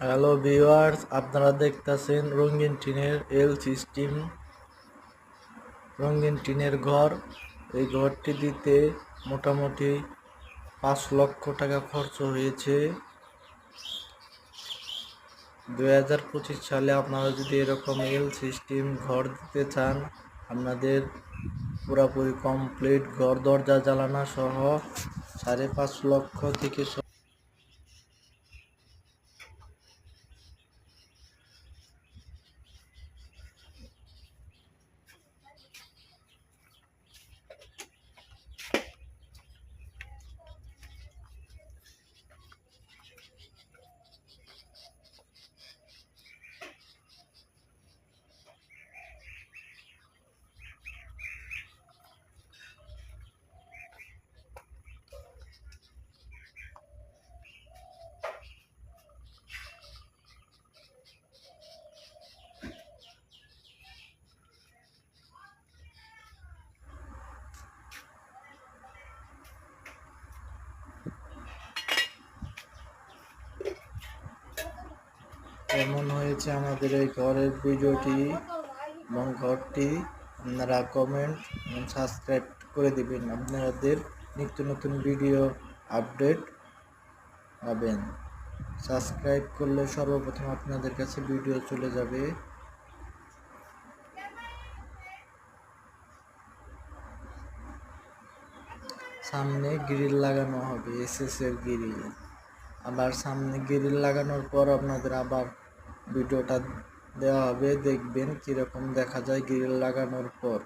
Hello viewers, আপনারা দেখতাছেন রঙিন টিনের এল সিস্টেম রঙিন টিনের ঘর। এই ঘরটি দিতে মোটামুটি পাঁচ লক্ষ টাকা খরচ হয়েছে। দুই হাজার পঁচিশ সালে আপনারা যদি এরকম এল সিস্টেম ঘর দিতে চান, আপনাদের পুরোপুরি কমপ্লিট ঘর, দরজা জ্বালানা সহ সাড়ে পাঁচ লক্ষ থেকে ছ- এমন হয়েছে আমাদের এই ঘরের ভিডিওটি। এবং ঘরটি আপনারা কমেন্ট এবং সাবস্ক্রাইব করে দেবেন। আপনাদের নিত্য নতুন ভিডিও আপডেট পাবেন। সাবস্ক্রাইব করলে সর্বপ্রথম আপনাদের কাছে ভিডিও চলে যাবে। সামনে গ্রিল লাগানো হবে এসএস এর গ্রিল আবার সামনে গ্রিল লাগানোর পর আপনাদের আবার ভিডিওটা দেওয়া হবে দেখবেন কীরকম দেখা যায় গ্রিল লাগানোর পর।